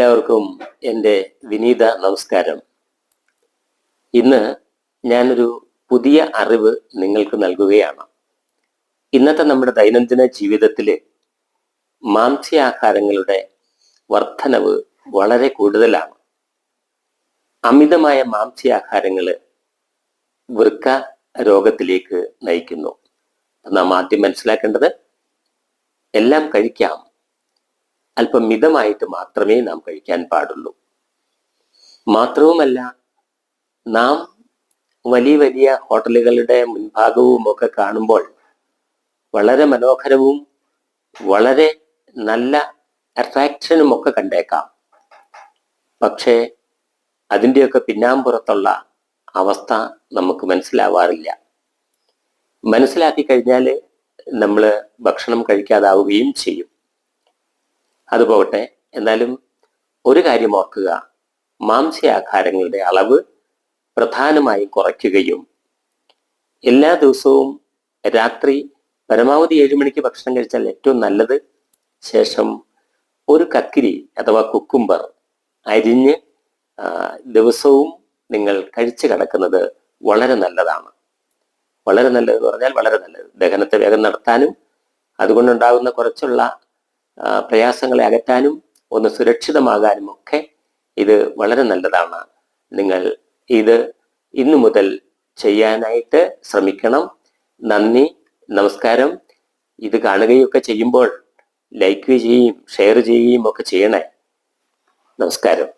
എല്ലാവർക്കും എന്റെ വിനീത നമസ്കാരം. ഇന്ന് ഞാനൊരു പുതിയ അറിവ് നിങ്ങൾക്ക് നൽകുകയാണ്. ഇന്നത്തെ നമ്മുടെ ദൈനംദിന ജീവിതത്തിൽ മാംസ്യാഹാരങ്ങളുടെ വർധനവ് വളരെ കൂടുതലാണ്. അമിതമായ മാംസ്യാഹാരങ്ങൾ വൃക്ക രോഗത്തിലേക്ക് നയിക്കുന്നു. നാം ആദ്യം മനസ്സിലാക്കേണ്ടത് എല്ലാം കഴിക്കാം. അല്പം മിതമായിട്ട് മാത്രമേ നാം കഴിക്കാൻ പാടുള്ളൂ. മാത്രവുമല്ല നാം വലിയ വലിയ ഹോട്ടലുകളുടെ മുൻഭാഗവും ഒക്കെ കാണുമ്പോൾ വളരെ മനോഹരവും വളരെ നല്ല അട്രാക്ഷനും ഒക്കെ കണ്ടേക്കാം. പക്ഷേ അതിന്റെയൊക്കെ പിന്നാമ്പുറത്തുള്ള അവസ്ഥ നമുക്ക് മനസ്സിലാവാറില്ല. മനസ്സിലാക്കി കഴിഞ്ഞാൽ നമ്മൾ ഭക്ഷണം കഴിക്കാതാവുകയും ചെയ്യും. അതുപോകട്ടെ എന്നാലും ഒരു കാര്യം ഓർക്കുക. മാംസ്യാഹാരങ്ങളുടെ അളവ് പ്രധാനമായും കുറയ്ക്കുകയും എല്ലാ ദിവസവും രാത്രി പരമാവധി ഏഴ് മണിക്ക് ഭക്ഷണം കഴിച്ചാൽ ഏറ്റവും നല്ലത് ശേഷം ഒരു കക്കിരി അഥവാ കുക്കുംബർ അരിഞ്ഞ് ദിവസവും നിങ്ങൾ കഴിച്ചു കിടക്കുന്നത് വളരെ നല്ലതാണ്. വളരെ നല്ലത് പറഞ്ഞാൽ വളരെ നല്ലത്. ദഹനത്തെ വേഗം നടത്താനും അതുകൊണ്ടുണ്ടാകുന്ന കുറച്ചുള്ള പ്രയാസങ്ങളെ അകറ്റാനും ഒന്ന് സുരക്ഷിതമാകാനും ഒക്കെ ഇത് വളരെ നല്ലതാണ്. നിങ്ങൾ ഇത് ഇന്നു മുതൽ ചെയ്യാനായിട്ട് ശ്രമിക്കണം. നന്ദി നമസ്കാരം. ഇത് കാണുകയൊക്കെ ചെയ്യുമ്പോൾ ലൈക്ക് ചെയ്യുകയും ഷെയർ ചെയ്യുകയും ഒക്കെ ചെയ്യണേ. നമസ്കാരം.